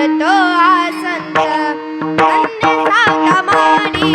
फिरतो आसंत धन्य सावता मानी